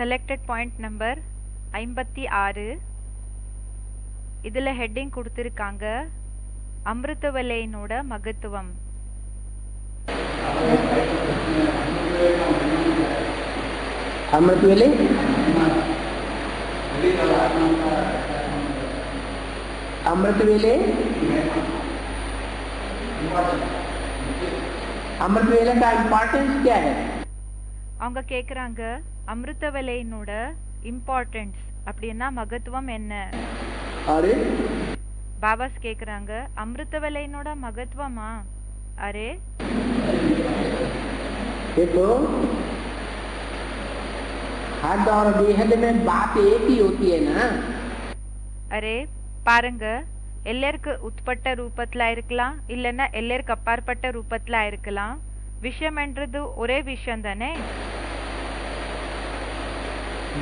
Selected point number ஐம்பத்தி ஆறு இதில் ஹெட்டிங் கொடுத்துருக்காங்க அமிர்தவல்லியினோட மகத்துவம் अमृत वेले अमृत वेले अमृत वेले का इम्पोर्टेंस क्या है அவங்க கேட்குறாங்க அமிர்தவல்லியினோட இம்பார்ட்டன்ஸ் அப்படின்னா மகத்துவம் என்ன अरे பாபாஸ் கேட்குறாங்க அமிர்தவல்லியினோட மகத்துவமா அரே देखो हद और बेहद में बात एक ही होती है ना அரே பாருங்க எல்லருக்கு உட்பட்ட ரூபத்துல இருக்கலாம் இல்லைன்னா எல்லருக்கு அப்பாற்பட்ட ரூபத்துல இருக்கலாம் விஷயம்ன்றது ஒரே விஷயம் தானே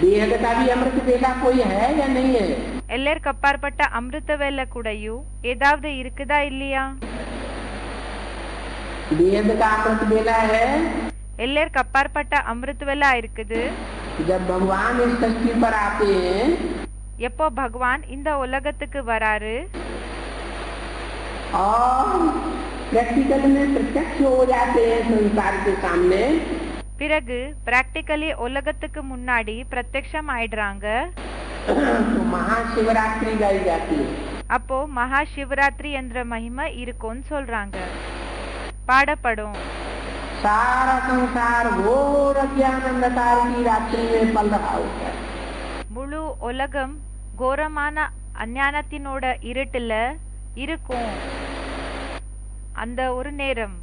बेहद का भी अमृत वेला कोई है या नहीं है எல்லருக்கு அப்பாற்பட்ட அமிர்த வேலை கூடயும் ஏதாவது இருக்குதா இல்லையா बेहद का अमृत वेला है எல்லருக்கு அப்பாற்பட்ட அமிர்த வேலா இருக்குது जब भगवान इस धरती पर आते हैं எப்போ பகவான் இந்த உலகத்துக்கு வராரு और प्रैक्टिकल में प्रत्यक्ष हो जाते हैं संसार के सामने பிறகு பிராக்டிக்கலி உலகத்துக்கு முன்னாடி பிரத்யக்ஷம் ஆயிடுறாங்க அப்போ மகா சிவராத்திரி என்ற மகிமை இருக்கும்னு சொல்றாங்க. பாடப்படும். முழு உலகம் கோரமான அஞ்ஞானத்தினோட இருட்டுல இருக்கும். அந்த ஒரு நேரம்.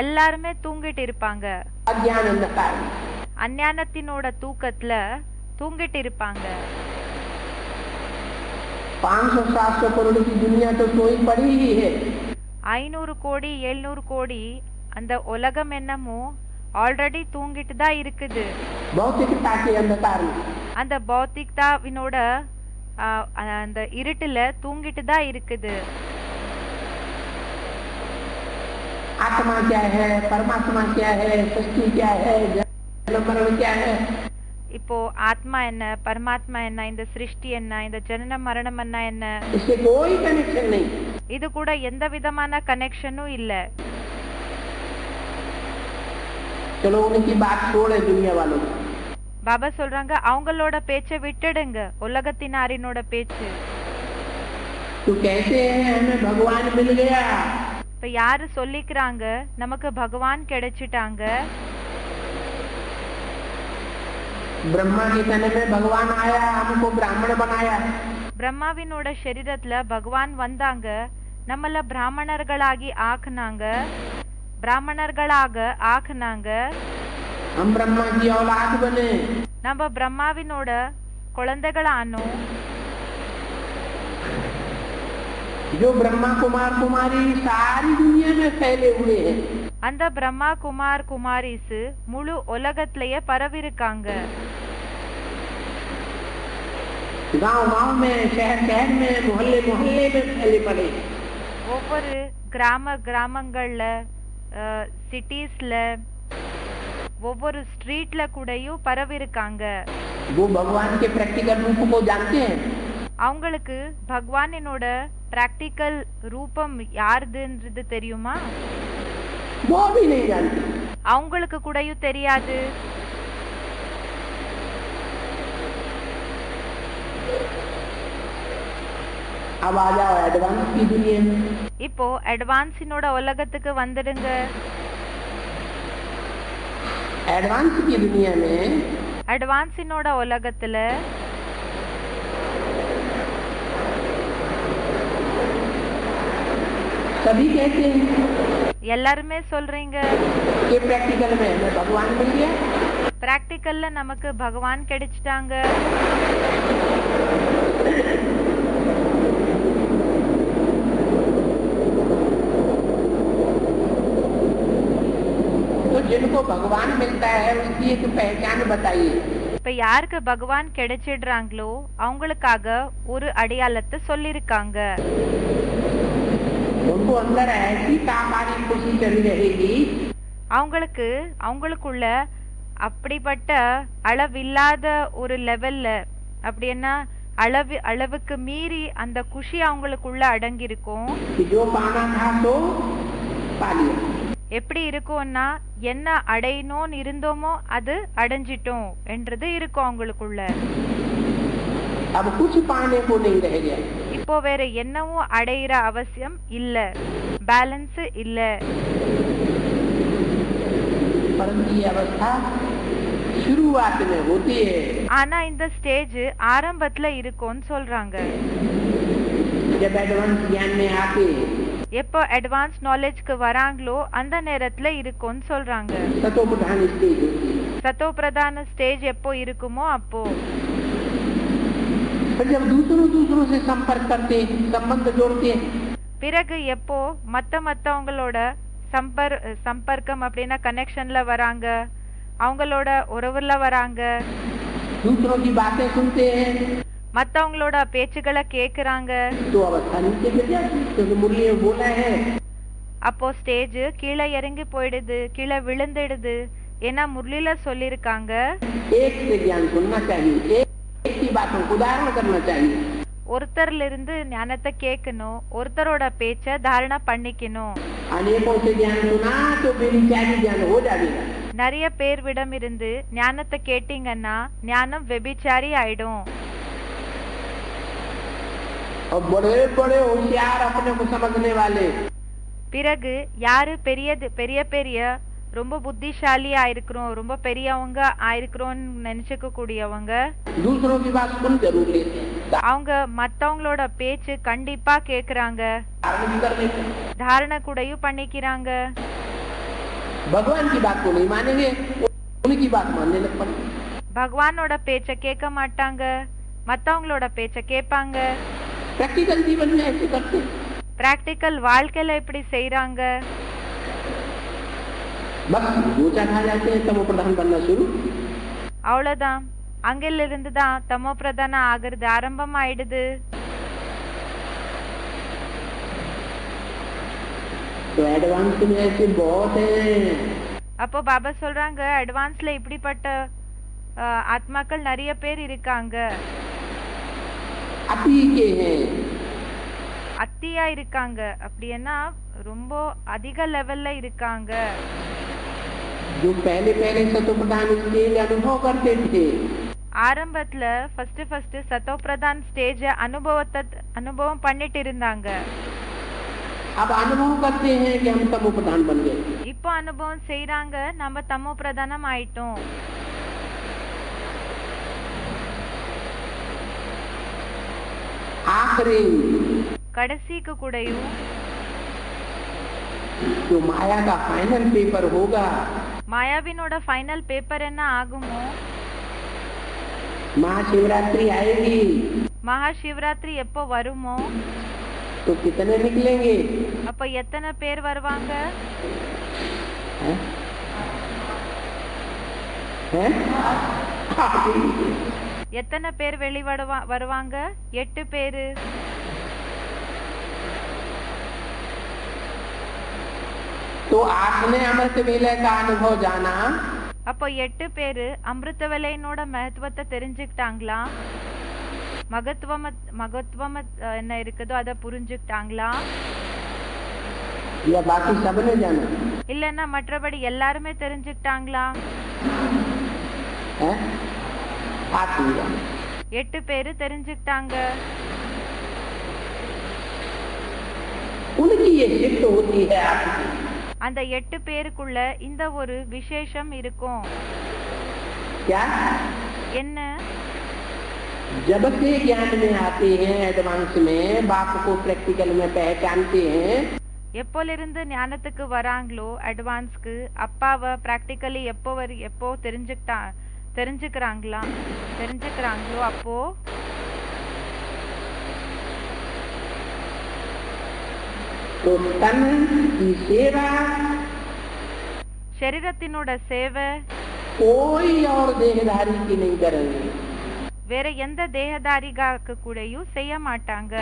எல்லாருமே தூங்கிட்டு இருப்பாங்க. அஞ்ஞானத்தினோட தூக்கத்துல தூங்கிட்டு இருப்பாங்க. ஐநூறு கோடி எழுநூறு கோடி அந்த உலகம் என்னமோ ஆல்ரெடி தூங்கிட்டு தான் இருக்குது. அந்த பௌத்திக்தாவினோட அந்த இருட்டுல தூங்கிட்டு தான் இருக்குது. आत्मा क्या है परमात्मा क्या है सृष्टि क्या है जन्म मरण क्या है இப்போ ஆத்மா என்ன பரமாத்மா என்ன இந்த சிருஷ்டி என்ன இந்த ஜனன மரணம் என்ன என்ன इससे कोई कनेक्शन नहीं இது கூட எந்த விதமான கனெக்ஷனும் இல்ல चलो उनकी बात छोड़े दुनिया वालों की பாபா சொல்றாங்க அவங்களோட பேச்சை விட்டுடுங்க உலகத்தினாரினோட பேச்சு तो कहते हैं हमें भगवान मिल गया இப்ப யாரு சொல்லிக்கிறாங்க நமக்கு பகவான் கிடைச்சிட்டாங்க ब्रह्मा के तन में भगवान आया हमको ब्राह्मण बनाया பிரம்மாவினோட சரீரத்துல பகவான் வந்தாங்க நம்மள பிராமணர்களாகி ஆக்குனாங்க பிராமணர்களாக ஆக்குனாங்க हम ब्रह्मा की औलाद बने நம்ம பிரம்மாவினோட குழந்தைகளானோம் जो ब्रह्मा कुमार कुमारी सारी दुनिया में फैले हुए हैं அந்த பிரம்மா குமார் குமாரிஸ் முழு உலகத்திலேயே பரவிருக்காங்க गांव गांव में शहर शहर में मोहल्ले मोहल्ले में फैले पड़े हैं। ஒவ்வொரு கிராம கிராமங்கள்ல சிட்டிஸ்ல ஒவ்வொரு ஸ்ட்ரீட்ல கூடயும் பரவிருக்காங்க वो भगवान के प्रैक्टिकल रूप को जानते हैं அவங்களுக்கு பகவானினோட பிராக்டிக்கல் ரூபம் யாருதுன்றது தெரியுமா? அவங்களுக்கு கூடயும் தெரியாது. இப்போ அட்வான்ஸினோட உலகத்துக்கு வந்துடுங்க. அட்வான்ஸ் அட்வான்ஸினோட உலகத்துல सभी कहते हैं எல்லாருமே சொல்றீங்க कि प्रैक्टिकल में हमें भगवान मिल गया பிராக்டிக்கல்ல நமக்கு பகவான் கிடைச்சிட்டாங்க तो जिनको भगवान मिलता है उसकी एक पहचान बताइए இப்ப யாருக்கு பகவான் கிடைச்சிடுறாங்களோ அவங்களுக்காக ஒரு அடையாளத்தை சொல்லிருக்காங்க उनको अंदर ऐसी कामारी खुशी चली रहेगी அவங்களுக்கு அவங்களுக்குள்ள அப்படிப்பட்ட அளவில்லாத ஒரு லெவல்ல அப்படின்னா அளவு அளவுக்கு மீறி அந்த குஷி அவங்களுக்குள்ள அடங்கியிருக்கும் कि जो पाना था तो पा लिया எப்படி இருக்கும்னா என்ன அடையணும்னு இருந்தோமோ அது அடைஞ்சிட்டோம் என்றது இருக்கும் அவங்களுக்குள்ள இப்போ வேற என்னவும் அடையிற அவசியம் இல்ல. பேலன்ஸ் இல்ல. ஆனா இந்த ஸ்டேஜ் ஆரம்பத்துல இருக்கும்னு சொல்றாங்க. எப்போ அட்வான்ஸ் நாலேஜ்க்கு வராங்களோ அந்த நேரத்துல இருக்கும்னு சொல்றாங்க. சத்தோ பிரதான ஸ்டேஜ் எப்போ இருக்குமோ அப்போ. फिर जब दूसरों दूसरों से संपर्क करते हैं संबंध जोड़ते हैं பிறகு எப்போ மத்த மத்தவங்களோட சம்பர் சம்பர்க்கம் அப்படின்னா கனெக்ஷன்ல வராங்க அவங்களோட உறவுல வராங்க दूसरों की बातें सुनते हैं மத்தவங்களோட பேச்சுகளை கேக்குறாங்க तो अवस्था नीचे गिर जाती है क्योंकि मुरली में बोला है அப்போ ஸ்டேஜ் கீழே இறங்கி போயிடுது கீழே விழுந்துடுது ஏன்னா முரளில சொல்லியிருக்காங்க बातों को उदाहरण करना चाहिए ஒருத்தர்ல இருந்து ஞானத்தை கேட்கணும் ஒருத்தரோட பேச்ச தாரணை பண்ணிக்கணும் अनेकों से ज्ञान सुना तो बेविचारी ज्ञान हो जाएगा நிறைய பேர்விடம் இருந்து ஞானத்தை கேட்டீங்கன்னா ஞானம் வெபிச்சாரி ஆயிடும் और बड़े बड़े होशियार अपने को समझने वाले பிறகு யாரு பெரிய பெரிய பெரிய ரொம்ப புத்திசாலி ஆயிருக்கிறோம் ரொம்ப பெரியவங்க ஆயிருக்கிறோம்னு நினைச்சுக்க கூடியவங்க அவங்க மத்தவங்களோட பேச்சு கண்டிப்பா கேக்குறாங்க. தாரணை கூடயும் பண்ணிக்கிறாங்க. பகவானோட பேச்ச கேட்க மாட்டாங்க. மத்தவங்களோட பேச்ச கேட்பாங்க. பிராக்டிக்கல் வாழ்க்கையில எப்படி செய்யறாங்க பஸ் தமோ பிரதான் பண்ண சுரு அவ்வளோதான் அங்கிலிருந்து தான் தமோ பிரதானம் ஆகிறது ஆரம்பம் ஆயிடுது அப்போ பாபா சொல்றாங்க அட்வான்ஸ்ல இப்படிப்பட்ட ஆத்மாக்கள் நிறைய பேர் இருக்காங்க. அத்தியா இருக்காங்க. அப்படின்னா ரொம்ப அதிக லெவல்ல இருக்காங்க. जो पहले पहले सतो प्रधान स्टेज अनुभव करते थे ஆரம்பத்துல ஃபர்ஸ்ட் ஃபர்ஸ்ட் சத்தோ பிரதான் ஸ்டேஜ் அனுபவத்தை அனுபவம் பண்ணிட்டு இருந்தாங்க अब अनुभव करते हैं कि हम तमो प्रधान बन गए இப்போ அனுபவம் செய்றாங்க நம்ம தமோ பிரதானம் ஆயிட்டோம் आखिरी கடைசிக்கு கூடயும் जो माया का फाइनल पेपर होगा மாயாவினோட ஃபைனல் பேப்பர் என்ன ஆகுமோ महाशिवरात्रि आएगी மகா சிவராத்திரி எப்போ வருமோ तो कितने निकलेंगे அப்ப எத்தனை பேர் வருவாங்க हैं? हैं? आठ ही। எத்தனை பேர் வெளிவடுவா வருவாங்க எட்டு பேரு ஸோ ஆப்னே அமிர்தவேலைக்கு அனுபவம் ஜானா அப்போ எட்டு பேரு அமிர்த வேலையினோட மகத்துவத்தை தெரிஞ்சுக்கிட்டாங்களா? மகத்துவம் மகத்துவம் என்ன இருக்குதோ அதை புரிஞ்சுக்கிட்டாங்களா? இல்லன்னா மற்றபடி எல்லாருமே தெரிஞ்சுக்கிட்டாங்களா? எட்டு பேரு தெரிஞ்சுக்கிட்டாங்க. உனக்கு ये शिफ्ट होती है आपकी அந்த எட்டு பேருக்குள்ள இந்த ஒரு விசேஷம் இருக்கும் क्या என்ன जब से ज्ञान में आते हैं एडवांस में बाप को प्रैक्टिकल में पहचानते हैं எப்போலிருந்து ஞானத்துக்கு வராங்களோ அட்வான்ஸ்க்கு அப்பாவை ப்ராக்டிக்கலி எப்போ வரி எப்போ தெரிஞ்சுக்கிட்டா தெரிஞ்சுக்கிறாங்களா தெரிஞ்சுக்கிறாங்களோ அப்போ नहीं करेंगे வேற எந்த தேகதாரிகாக்கு கூடயும் செய்ய மாட்டாங்க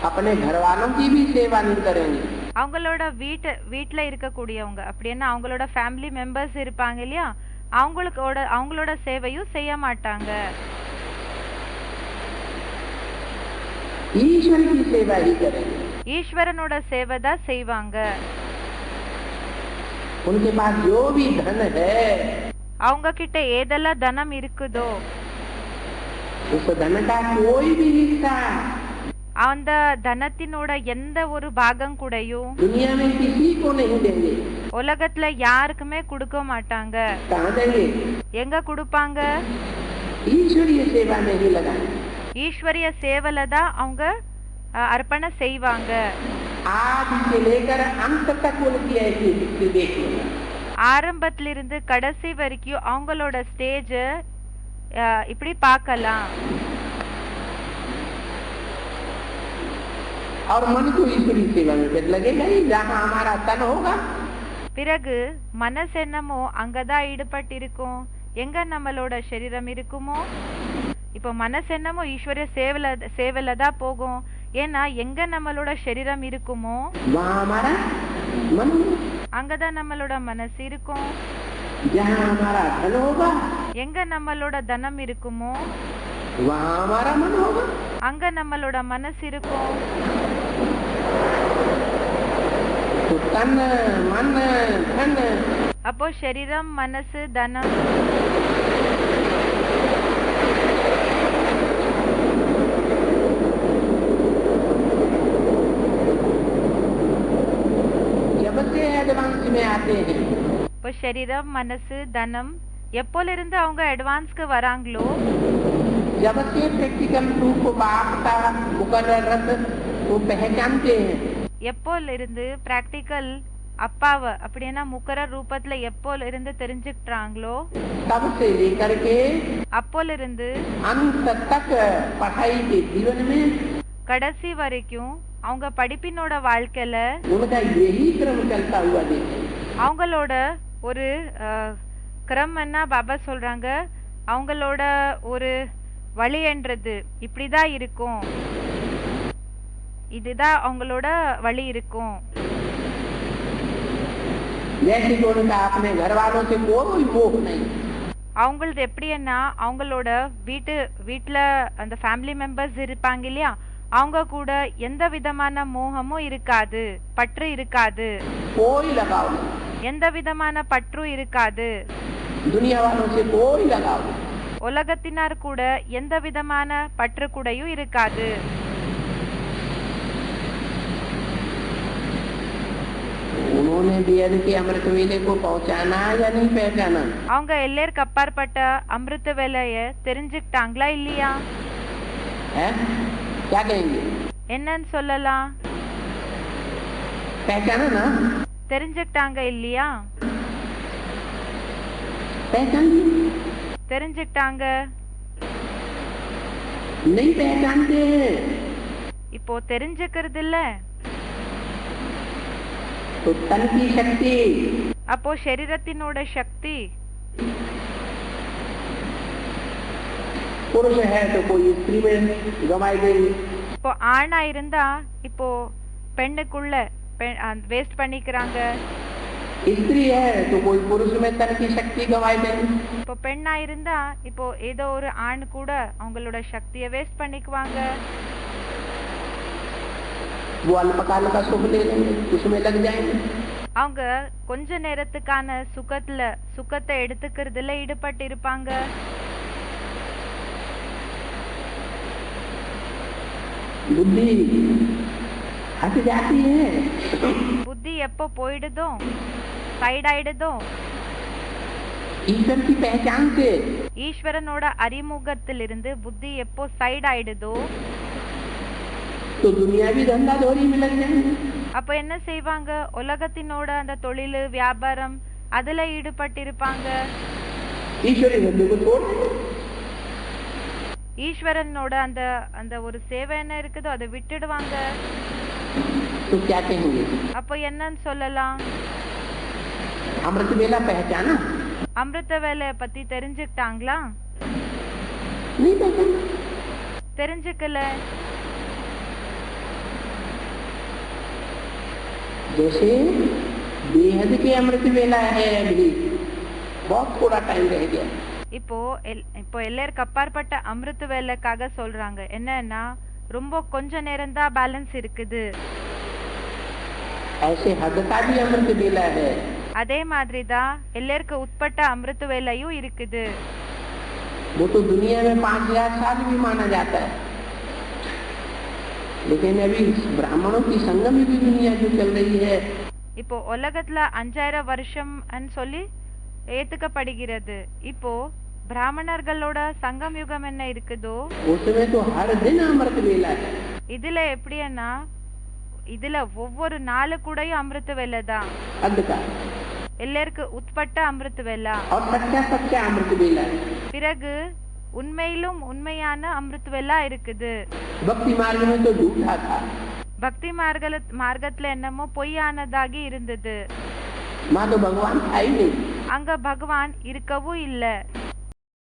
अपने घर वालों की भी सेवा नहीं करेंगे அவங்களோட வீட்டு வீட்டில் இருக்கக்கூடியவங்க அப்படின்னா அவங்களோட ஃபேமிலி மெம்பர்ஸ் இருப்பாங்க இல்லையா அவங்களுக்கோட அவங்களோட சேவையும் செய்ய மாட்டாங்க ईश्वर की सेवा ही करेंगे ஈஸ்வரனோட சேவை தான் செய்வாங்க उनके पास जो भी धन है அவங்க கிட்ட ஏதெல்லாம் தனம் இருக்குதோ उस धन का कोई भी हिस्सा அந்த தனத்தினோட எந்த ஒரு பாகம் கூடயும் दुनिया में किसी को नहीं देंगे உலகத்துல யாருக்குமே கொடுக்க மாட்டாங்க कहाँ देंगे எங்க கொடுப்பாங்க ईश्वरीय सेवा में ही लगाएंगे ஈஸ்வரிய சேவல தான் அவங்க அஹ், அர்ப்பணம் செய்வாங்க आज से लेकर अंत तक उनकी ऐसी स्थिति देखिएगा ஆரம்பத்திலிருந்து கடைசி வரைக்கும் அவங்களோட ஸ்டேஜ் இப்படி பார்க்கலாம் और मन को ईश्वरीय सेवा में फिर लगेगा ही जहाँ हमारा तन होगा பிறகு மனசு என்னமோ அங்கதான் ஈடுபட்டிருக்கும் எங்க நம்மளோட சரீரம் இருக்குமோ இப்போ மனசு என்னமோ ஈஸ்வரிய சேவல சேவல தான் போகும் ஏன்னா எங்க நம்மளோட சரீரம் இருக்குமோ அங்கதான் நம்மளோட மனசு இருக்கும். எங்க நம்மளோட தனம் இருக்குமோ அங்க நம்மளோட மனசு இருக்கும். அப்போ சரீரம் மனசு தனம். சரீரம் மனசு தனம் எப்போல இருந்து அவங்க அட்வான்ஸ்க்கு வராங்களோ जब से प्रैक्टिकल रूप बाप का मुकर्रत वो पहचानते हैं எப்போல இருந்து பிராக்டிக்கல் அப்பாவை அப்படின்னா முக்கர ரூபத்துல எப்போல இருந்து தெரிஞ்சுக்கிட்டாங்களோ तब से लेकर के அப்போல இருந்து अंत तक पढ़ाई के जीवन में கடைசி வரைக்கும் அவங்க படிப்பினோட வாழ்க்கையில उनका यही क्रम चलता हुआ देखें அவங்களோட ஒரு கிரமன்னா பாபா சொல்கிறாங்க அவங்களோட ஒரு வழின்றது இப்படி தான் இருக்கும். இதுதான் அவங்களோட வழி இருக்கும். அவங்களது எப்படின்னா அவங்களோட வீட்டு வீட்டில் அந்த ஃபேமிலி மெம்பர்ஸ் இருப்பாங்க இல்லையா அவங்க கூட எந்த விதமான மோகமும் இருக்காது பற்று இருக்காது. எந்த விதமான பற்றும் இருக்காது दुनिया वालों से कोई लगाव नहीं உலகத்தினார் கூட எந்த விதமான பற்று கூடயும் இருக்காது उन्होंने वेद के अमृत वेले को पहुंचाना या नहीं पहचाना அவங்க எல்லையருக்கு அப்பாற்பட்ட அமிர்த வேலைய தெரிஞ்சுக்கிட்டாங்களா இல்லையா है क्या कहेंगे என்னன்னு சொல்லலாம் पहचाना ना தெரிஞ்சுக்கிட்டாங்க இல்லையா? தெரிஞ்சுக்கிட்டாங்க. இப்போ தெரிஞ்சுக்கிறது இல்ல அப்போ சரீரத்தினோட சக்தி. இப்போ ஆணா இருந்தா இப்போ பெண்ணுக்குள்ள வேஸ்ட் பண்ணிக்கிறாங்க स्त्री है तो कोई पुरुष में तन की शक्ति गवाई गई இப்போ பெண்ணா இருந்தா இப்போ ஏதோ ஒரு ஆண் கூட அவங்களோட சக்தியை வேஸ்ட் பண்ணிக்குவாங்க वो अल्पकाल का सुख ले लेंगे उसमें लग जाएंगे அவங்க கொஞ்ச நேரத்துக்கான சுகத்துல சுகத்தை எடுத்துக்கிறதுல ஈடுபட்டு இருப்பாங்க बुद्धि हट जाती है புத்தி எப்போ போயிடுதோ சைட் ஆயிடுதோ ईश्वर की पहचान से ஈஸ்வரனோட அறிமுகத்திலிருந்து புத்தி எப்போ சைட் ஆயிடுதோ तो दुनियावी धंधा दौरी में लग जाएंगे அப்போ என்ன செய்வாங்க உலகத்தினோட அந்த தொழில் வியாபாரம் அதுல ஈடுபட்டிருப்பாங்க ईश्वरी धंधे को छोड़ देंगे ஈஸ்வரனோட அந்த அந்த ஒரு சேவை என்ன இருக்குதோ அதை விட்டுடுவாங்க तो क्या कहेंगे அப்போ என்னன்னு சொல்லலாம் अमृत वेला पहचाना அமிர்த வேலைய பத்தி தெரிஞ்சுக்கிட்டாங்களா नहीं पहचाना தெரிஞ்சுக்கல जैसे बेहद के अमृत वेला है अभी बहुत थोड़ा टाइम रह गया இப்போ எல் இப்போ எல்லாருக்கு அப்பாற்பட்ட அமிர்த வேலைக்காக சொல்றாங்க என்னன்னா ரொம்ப கொஞ்ச நேரம் தான் பேலன்ஸ் இருக்குது ऐसे हद का भी अमृत बेला है அதே மாதிரி தான் எல்லாருக்கு உட்பட்ட அமிர்த வேலையும் இருக்குது वो तो दुनिया में पांच हजार साल भी माना जाता है लेकिन अभी ब्राह्मणों की संगम में भी दुनिया जो चल रही है இப்போ உலகத்துல அஞ்சாயிரம் வருஷம் சொல்லி ஏத்துக்கப்படுகிறது இப்போ பிராமணர்களோட சங்கம் யுகம் என்ன இருக்குதோ? இதுல எப்படின்னா இதுல ஒவ்வொரு நாளு கூடயும் அமிர்த வெள்ளை தான். எல்லாருக்கு உட்பட்ட அமிர்த வெள்ளா? பிறகு உண்மையிலும் உண்மையான அமிர்த வெள்ளா இருக்குது. பக்தி மார்கல மார்க்கத்துல என்னமோ பொய்யானதாகி இருந்தது. அங்க பகவான் இருக்கவும் இல்லை.